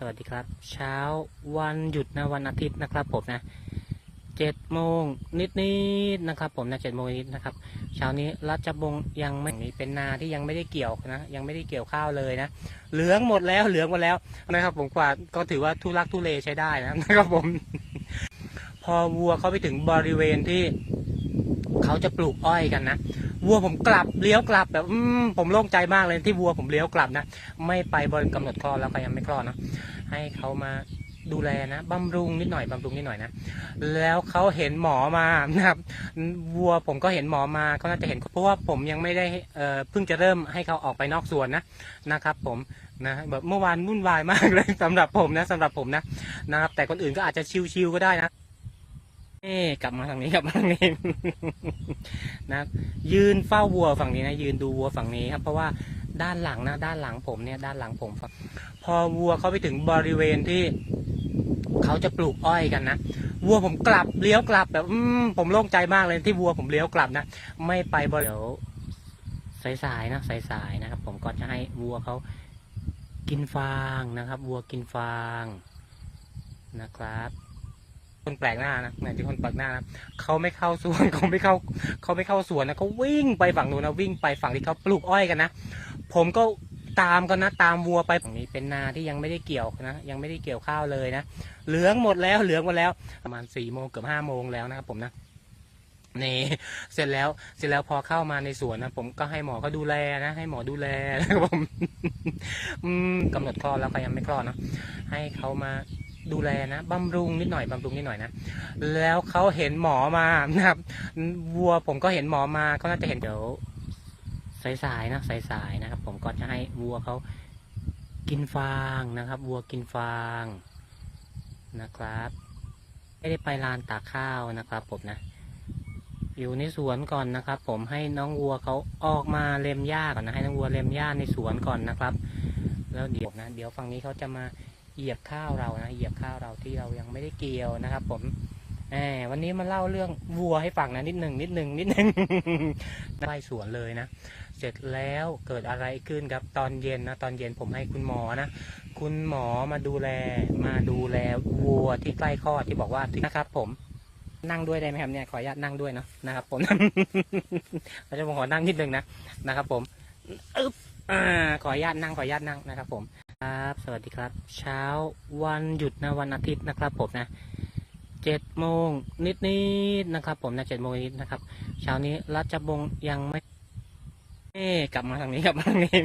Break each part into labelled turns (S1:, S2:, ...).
S1: สวัสดีครับ เช้าวันหยุดนะวันอาทิตย์นะครับผมนะเจ็ดโมงนิดนิดๆนะครับ ผมนะเจ็ดโมงนิดนะครับ เช้านี้รัชบงยังไม่นี่เป็นนาที่ยังไม่ได้เกี่ยวนะยังไม่ได้เกี่ยวข้าวเลยนะเหลืองหมดแล้วเหลืองหมดแล้วนะครับ ผมกว่าก็ถือว่าทุลักทุเลใช้ได้นะนะครับผม พอวัวเขาไปถึงบริเวณที่เขาจะปลูกอ้อยกันนะ วัวผมกลับเลี้ยวกลับแบบอืมผมโล่งใจมากเลยที่วัวผมเลี้ยวกลับนะไม่ไปบริกำหนดคลอดแล้วก็ยังไม่คลอดเนะให้เขามาดูแลนะบำรุงนิดหน่อยบำรุงนิดหน่อยนะแล้วเขาเห็นหมอมานะครับวัวผมก็เห็นหมอมาเขาน่าจะเห็นเพราะว่าผมยังไม่ได้เอ่อเพิ่งจะเริ่มให้เขาออกไปนอกสวนนะนะครับ ผมนะแบบเมื่อวานวุ่นวายมากเลยสำหรับผมนะสำหรับผมนะนะครับแต่คนอื่นก็อาจจะชิวๆก็ได้นะ เอ๊กลับมาทางนี้กลับมาทางนี้นะยืนเฝ้าวัวฝั่งนี้นะยืนดูวัวฝั่งนี้ครับ เพราะว่าด้านหลังนะด้านหลังผมเนี่ยด้านหลังผมฝั่งพอวัวเขาไปถึงบริเวณที่เขาจะปลูกอ้อยกันนะวัวผมกลับเลี้ยวกลับแบบอืมผมโล่งใจมากเลยที่วัวผมเลี้ยวกลับนะไม่ไปบริเดี๋ยวสายๆนะสายๆนะครับ ผมก็จะให้วัวเขากินฟางนะครับ วัวกินฟางนะครับ คนแปลกหน้านะเหมือนที่คนแปลกหน้านะเขาไม่เข้าสวนเขาไม่เข้าเขาไม่เข้าสวนนะเขาวิ่งไปฝั่งนู้นนะวิ่งไปฝั่งที่เขาปลูกอ้อยกันนะผมก็ตามกันนะตามวัวไปฝั่งนี้เป็นนาที่ยังไม่ได้เกี่ยวนะยังไม่ได้เกี่ยวข้าวเลยนะเหลืองหมดแล้วเหลืองหมดแล้วประมาณสี่โมงเกือบห้าโมงแล้วนะครับผมนะนี่เสร็จแล้วเสร็จแล้วพอเข้ามาในสวนนะผมก็ให้หมอเขาดูแลนะ ให้หมอดูแลนะครับผมอืมกำหนดคลอดแล้วก็ยังไม่คลอดเนะให้เขามา ดูแลนะบำรุงนิดหน่อยบำรุงนิดหน่อยนะแล้วเขาเห็นหมอมานะครับวัวผมก็เห็นหมอมาเขาน่าจะเห็นเดี๋ยวสายๆนะสายๆนะครับ ผมก็จะให้วัวเขากินฟางนะครับ วัวกินฟางนะครับ ไม่ได้ไปลานตากข้าวนะครับผมนะอยู่ในสวนก่อนนะครับ ผมให้น้องวัวเขาออกมาเล็มหญ้าก่อนนะให้น้องวัวเล็มหญ้าในสวนก่อนนะครับ แล้วเดี๋ยวนะ เดี๋ยวฝั่งนี้เขาจะมา เหยียบข้าวเรานะเหยียบข้าวเราที่เรายังไม่ได้เกี่ยวนะครับ ผมแหมวันนี้มาเล่าเรื่องวัวให้ฟังนะนิดหนึ่งนิดหนึ่งนิดหนึ่งไปสวนเลยนะ เสร็จแล้วเกิดอะไรขึ้นครับตอนเย็นนะตอนเย็นผมให้คุณหมอนะคุณหมอมาดูแลมาดูแลวัวที่ใกล้คลอดที่บอกว่านะครับ ผมนั่งด้วยได้ไหมครับเนี่ยขออนุญาตนั่งด้วยเนาะนะครับ ผมเราจะผมขอนั่งนิดนึงนะนะครับ ผมอึ๊บอ่าขออนุญาตนั่งขออนุญาตนั่งนะครับ ผม ครับสวัสดีครับ เช้าวันหยุดนะวันอาทิตย์นะครับผมนะเจ็ดโมงนิดนิดนะครับผมนะเจ็ดโมงนิดนะครับ เช้านี้รัชบงยังไม่เอ๊กลับมาทางนี้กลับมาทางนี้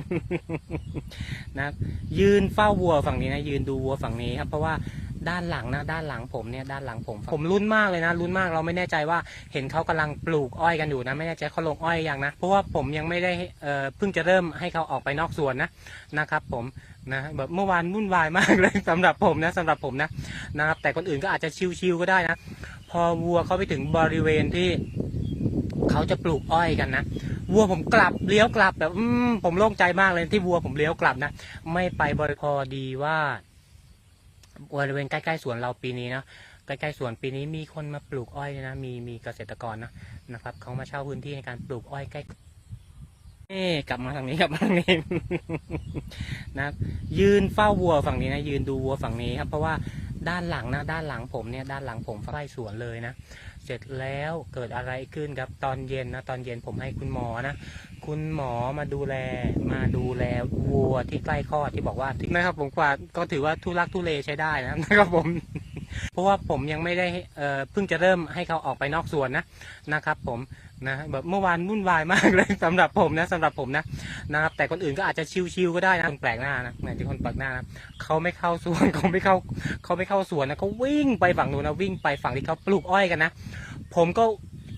S1: นะครับยืนเฝ้าวัวฝั่งนี้นะยืนดูวัวฝั่งนี้ครับเพราะว่าด้านหลังนะด้านหลังผมเนี่ยด้านหลังผม ผมลุ้นมากเลยนะลุ้นมากเราไม่แน่ใจว่าเห็นเขากำลังปลูกอ้อยกันอยู่นะไม่แน่ใจเขาลงอ้อยอย่างนะเพราะว่าผมยังไม่ได้เพิ่งจะเริ่มให้เขาออกไปนอกสวนนะนะครับ ผม นะแบบเมื่อวานวุ่นวายมากเลยสำหรับผมนะสำหรับผมนะนะครับ แต่คนอื่นก็อาจจะชิวๆก็ได้นะ พอวัวเขาไปถึงบริเวณที่เขาจะปลูกอ้อยกันนะวัวผมกลับเลี้ยวกลับแบบอืมผมโล่งใจมากเลยที่วัวผมเลี้ยวกลับนะไม่ไปบริพอดีว่าบริเวณใกล้ๆสวนเราปีนี้นะใกล้ๆสวนปีนี้มีคนมาปลูกอ้อยนะมีมีเกษตรกรนะนะครับเขามาเช่าพื้นที่ในการปลูกอ้อยใกล้ เอ๊กลับมาทางนี้กลับมาทางนี้ นะครับ ยืนเฝ้าวัวฝั่งนี้นะ ยืนดูวัวฝั่งนี้ครับ เพราะว่าด้านหลังนะด้านหลังผมเนี่ยด้านหลังผมใกล้สวนเลยนะ เสร็จแล้วเกิดอะไรขึ้นครับตอนเย็นนะตอนเย็นผมให้คุณหมอนะคุณหมอมาดูแลมาดูแลวัวที่ใกล้คลอดที่บอกว่านะครับผมกว่าก็ถือว่าทุลักทุเลใช้ได้นะครับผม เพราะว่าผมยังไม่ได้เอ่อเพิ่งจะเริ่มให้เขาออกไปนอกสวนนะนะครับ ผมนะแบบเมื่อวานวุ่นวายมากเลยสำหรับผมนะสำหรับผมนะนะครับแต่คนอื่นก็อาจจะชิวๆก็ได้นะคนแปลกหน้านะเหนที่คนแปลกหน้านะเขาไม่เข้าสวนเขาไม่เข้าเขาไม่เข้าสวนนะเขาวิ่งไปฝั่งนู้นนะวิ่งไปฝั่งที่เขาปลูกอ้อยกันนะผมก็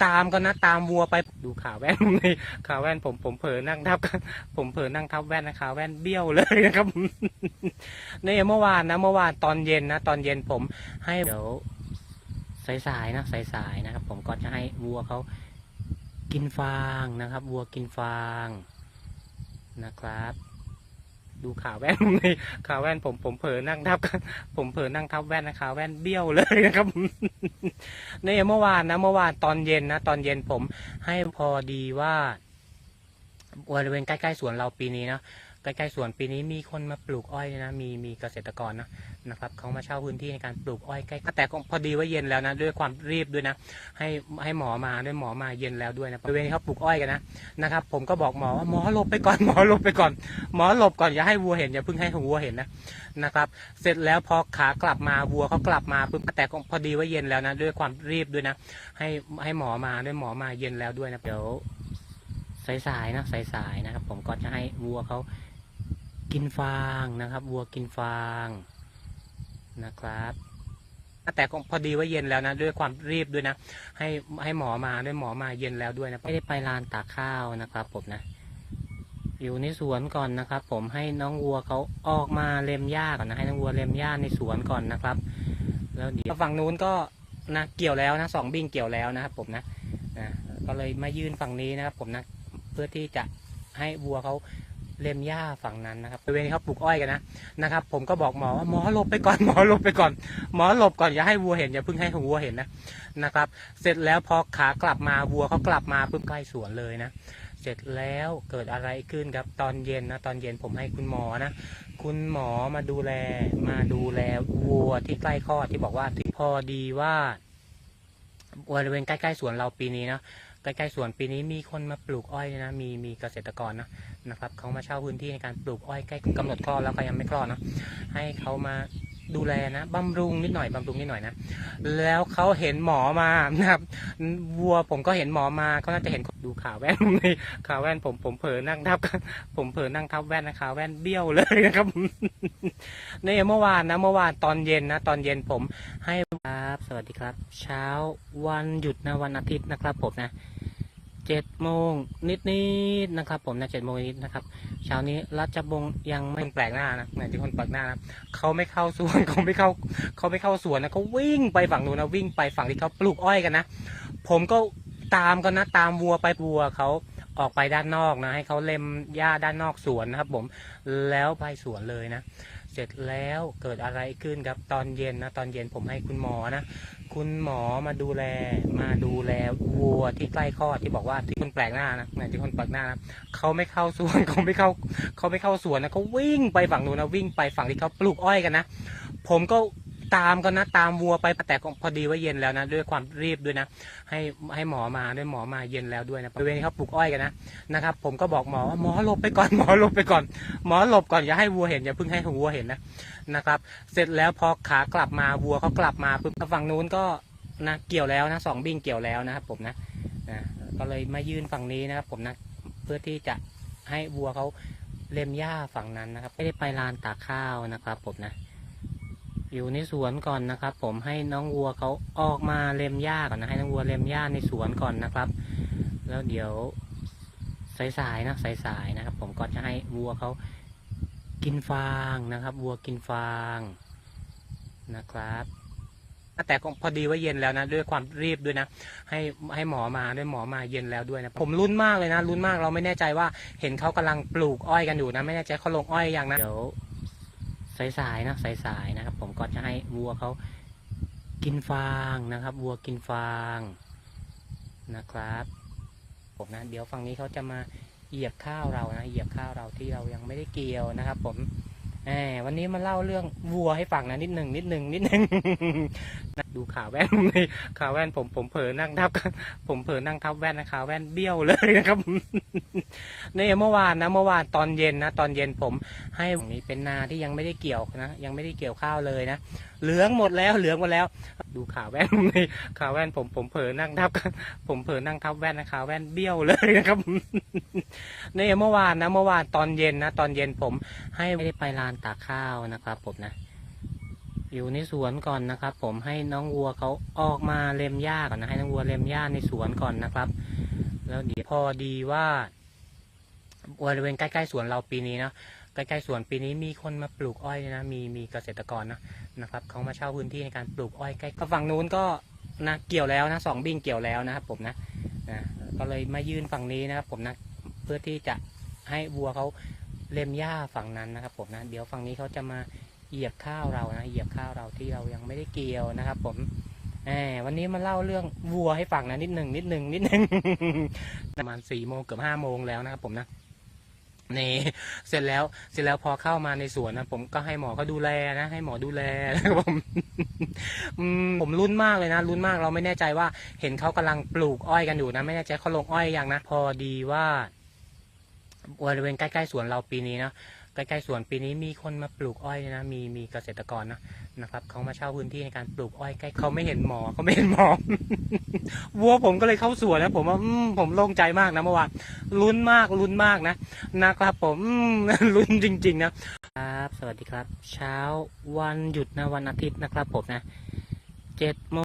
S1: ตามกันนะตามวัวไปดูขาแว่นนี่ขาแว่นผมผมเผลอนั่งทับ ผมเผลอนั่งทับแว่นนะขาแว่นเบี้ยวเลยนะครับนี่เมื่อวานนะเมื่อวานตอนเย็นนะตอนเย็นผมให้เดี๋ยวสายๆนะสายๆนะครับ ผมก็จะให้วัวเขากินฟางนะครับ วัวกินฟางนะครับ ดูขาแว่นนี่ขาแว่นผมผมเผลอนั่งทับ ผมเผลอนั่งทับแว่นนะขาแว่นเบี้ยวเลยนะครับนี่เมื่อวานนะเมื่อวานตอนเย็นนะตอนเย็นผมให้พอดีว่าบริเวณใกล้ๆสวนเราปีนี้นะ ใกล้ๆสวนปีนี้มีคนมาปลูกอ้อยนะมีมีเกษตรกรนะนะครับเขามาเช่าพื้นที่ในการปลูกอ้อยใกล้แต่ก็พอดีว่าเย็นแล้วนะด้วยความรีบด้วยนะ ให้ให้หมอมาด้วยหมอมาเย็นแล้วด้วยนะบริเวณที่เขาปลูกอ้อยกันนะนะครับ ผมก็บอกหมอว่าหมอหลบไปก่อนหมอหลบไปก่อน หมอหลบก่อนอย่าให้วัวเห็นอย่าเพิ่งให้วัวเห็นนะนะครับ เสร็จแล้วพอขากลับมาวัวเขากลับมาปุ๊บแต่ก็พอดีว่าเย็นแล้วนะด้วยความรีบด้วยนะ ให้ให้หมอมาด้วยหมอมาเย็นแล้วด้วยนะเดี๋ยวสายๆนะสายๆนะครับ ผมก็จะให้วัวเขา กินฟางนะครับ วัวกินฟางนะครับแต่ก็พอดีว่าเย็นแล้วนะด้วยความรีบด้วยนะ ให้ให้หมอมาด้วยหมอมาเย็นแล้วด้วยนะไม่ได้ไปลานตากข้าวนะครับผมนะ อยู่ในสวนก่อนนะครับ ผมให้น้องวัวเขาออกมาเล็มหญ้าก่อนนะให้น้องวัวเล็มหญ้าในสวนก่อนนะครับ แล้วเดี๋ยวฝั่งนู้นก็นะเกี่ยวแล้วนะสองบิ้งเกี่ยวแล้วนะครับผมนะนะก็เลยมายืนฝั่งนี้นะครับ ผมนะเพื่อที่จะให้วัวเขา เล็มหญ้าฝั่งนั้นนะครับบริเวณเขาปลูกอ้อยกันนะนะครับ ผมก็บอกหมอว่าหมอหลบไปก่อนหมอหลบไปก่อน หมอหลบก่อนอย่าให้วัวเห็นอย่าเพิ่งให้วัวเห็นนะนะครับ เสร็จแล้วพอขากลับมาวัวเขากลับมาปุ๊บใกล้สวนเลยนะเสร็จแล้วเกิดอะไรขึ้นครับตอนเย็นนะตอนเย็นผมให้คุณหมอนะ คุณหมอมาดูแลมาดูแลวัวที่ใกล้คลอดที่บอกว่าที่พอดีว่าบริเวณใกล้ๆสวนเราปีนี้นะ ใกล้ๆสวนปีนี้มีคนมาปลูกอ้อยนะมีมีเกษตรกรนะนะครับเขามาเช่าพื้นที่ในการปลูกอ้อยใกล้กำหนดคลอดแล้วก็ยังไม่คลอดนะให้เขามาดูแลนะบำรุงนิดหน่อยบำรุงนิดหน่อยนะแล้วเขาเห็นหมอมานะครับวัวผมก็เห็นหมอมาก็น่าจะเห็นดูข่าวแว่นนี่ข่าวแว่นผมผมเผลอนั่งทับ ผมเผลอนั่งทับแว่นนะข่าวแว่นเบี้ยวเลยนะครับนี่เมื่อวานนะเมื่อวานตอนเย็นนะตอนเย็นผมให้ ครับสวัสดีครับ เช้าวันหยุดนะวันอาทิตย์นะครับผมนะเจ็ดโมงนิดนิดๆนะครับ ผมนะเจ็ดโมงนิดนะครับเช้านี้รัชบงยังไม่แปลกหน้านะไหนที่คนแปลกหน้านะเขาไม่เข้าสวนเขาไม่เข้าเขาไม่เข้าสวนนะเขาวิ่งไปฝั่งนู้นนะวิ่งไปฝั่งที่เขาปลูกอ้อยกันนะผมก็ตามกันนะตามวัวไปวัวเขาออกไปด้านนอกนะให้เขาเล็มหญ้าด้านนอกสวนนะครับ ผมแล้วไปสวนเลยนะ เสร็จแล้วเกิดอะไรขึ้นครับตอนเย็นนะตอนเย็นผมให้คุณหมอนะคุณหมอมาดูแลมาดูแลวัวที่ใกล้คลอดที่บอกว่าที่คนแปลกหน้านะไหนที่คนแปลกหน้านะเขาไม่เข้าสวนเขาไม่เข้าเขาไม่เข้าสวนนะเขาวิ่งไปฝั่งนู้นนะวิ่งไปฝั่งที่เขาปลูกอ้อยกันนะผมก็ ตามกันะตามวัวไปแต่พอดีว่าเย็นแล้วนะ ด้วยความรีบด้วยนะ ให้ให้หมอมาด้วยหมอมาเย็นแล้วด้วยนะบริเวณที่เขาปลูกอ้อยกันนะนะครับ ผมก็บอกหมอว่าหมอหลบไปก่อนหมอหลบไปก่อน หมอหลบก่อนอย่าให้วัวเห็นอย่าเพิ่งให้วัวเห็นนะนะครับ เสร็จแล้วพอขากลับมาวัวเขากลับมาปุ๊บฝั่งนู้นก็นะเกี่ยวแล้วนะสองบิ้งเกี่ยวแล้วนะครับผมนะนะก็เลยมายื่นฝั่งนี้นะครับ ผมนะเพื่อที่จะให้วัวเขาเล็มหญ้าฝั่งนั้นนะครับ ไม่ได้ไปลานตากข้าวนะครับผมนะ อยู่ในสวนก่อนนะครับ ผมให้น้องวัวเขาออกมาเล็มหญ้าก่อนนะให้น้องวัวเล็มหญ้าในสวนก่อนนะครับ แล้วเดี๋ยวสายๆนะสายๆนะครับ ผมก็จะให้วัวเขากินฟางนะครับวัวกินฟางนะครับแต่พอดีว่าเย็นแล้วนะ ด้วยความรีบด้วยนะ ให้ให้หมอมาด้วยหมอมาเย็นแล้วด้วยนะ ผมลุ้นมากเลยนะลุ้นมากเราไม่แน่ใจว่าเห็นเขากำลังปลูกอ้อยกันอยู่นะ ไม่แน่ใจเขาลงอ้อยยังนะเดี๋ยว สายๆนะสายๆนะครับ ผมก็จะให้วัวเขากินฟางนะครับวัวกินฟางนะครับ ผมนะเดี๋ยวฝั่งนี้เขาจะมาเหยียบข้าวเรานะเหยียบข้าวเราที่เรายังไม่ได้เกี่ยวนะครับ ผม แหมวันนี้มาเล่าเรื่องวัวให้ฟังนะนิดหนึ่งนิดหนึ่งนิดหนึ่งดูข่าวแว่นนี่ข่าวแว่นผมผมเผลอนั่งทับ ผมเผลอนั่งทับแว่นนะข่าวแว่นเบี้ยวเลยนะครับนี่เมื่อวานนะเมื่อวานตอนเย็นนะตอนเย็นผมให้ตรงนี้เป็นนาที่ยังไม่ได้เกี่ยวนะยังไม่ได้เกี่ยวข้าวเลยนะเหลืองหมดแล้วเหลืองหมดแล้ว ดูข่าวแว่นผมนี่ข่าวแว่นผมผมเผลอนั่งทับ ผมเผลอนั่งทับแว่นนะข่าวแว่นเบี้ยวเลยนะครับนี่เมื่อวานนะเมื่อวานตอนเย็นนะตอนเย็นผมให้ไม่ได้ไปลานตากข้าวนะครับ ผมนะ อยู่ในสวนก่อนนะครับ ผมให้น้องวัวเขาออกมาเล็มหญ้าก่อนนะให้น้องวัวเล็มหญ้าในสวนก่อนนะครับ แล้วเดี๋ยวพอดีว่าบริเวณใกล้ๆสวนเราปีนี้นะ ใกล้ๆสวนปีนี้มีคนมาปลูกอ้อยนะมีมีเกษตรกรนะนะครับเขามาเช่าพื้นที่ในการปลูกอ้อยใกล้ก็ฝั่งนู้นก็นะเกี่ยวแล้วนะสองบิ้งเกี่ยวแล้วนะครับผมนะนะก็เลยมายืนฝั่งนี้นะครับผมนะเพื่อที่จะให้วัวเขาเล็มหญ้าฝั่งนั้นนะครับผมนะเดี๋ยวฝั่งนี้เขาจะมาเหยียบข้าวเรานะเหยียบข้าวเราที่เรายังไม่ได้เกี่ยวนะครับ ผมแหมวันนี้มาเล่าเรื่องวัวให้ฟังนะนิดหนึ่งนิดหนึ่งนิดหนึ่งประมาณสี่โมงเกือบห้าโมงแล้วนะครับผมนะ นี่ เสร็จแล้วเสร็จแล้วพอเข้ามาในสวนนะผมก็ให้หมอเขาดูแลนะ ให้หมอดูแลนะครับผมผมรุ้นมากเลยนะรุ้นมากเราไม่แน่ใจว่า เห็นเขากำลังปลูกอ้อยกันอยู่นะ ไม่แน่ใจเขาลงอ้อยยังนะ พอดีว่าบริเวณใกล้ๆสวนเราปีนี้นะใกล้ๆสวนปีนี้มีคนมาปลูกอ้อยนะมีมีเกษตรกรนะ นะครับเขามาเช่าพื้นที่ในการปลูกอ้อยใกล้เขาไม่เห็นหมอเขาไม่เห็นหมอ วัวผมก็เลยเข้าสวนนะผมว่าผมโล่งใจมากนะเมื่อวานลุ้นมากลุ้นมากนะนะครับผมอืมลุ้นจริง ๆ นะครับสวัสดีครับ เช้าวันหยุดนะวันอาทิตย์นะครับผมนะเจ็ดโมง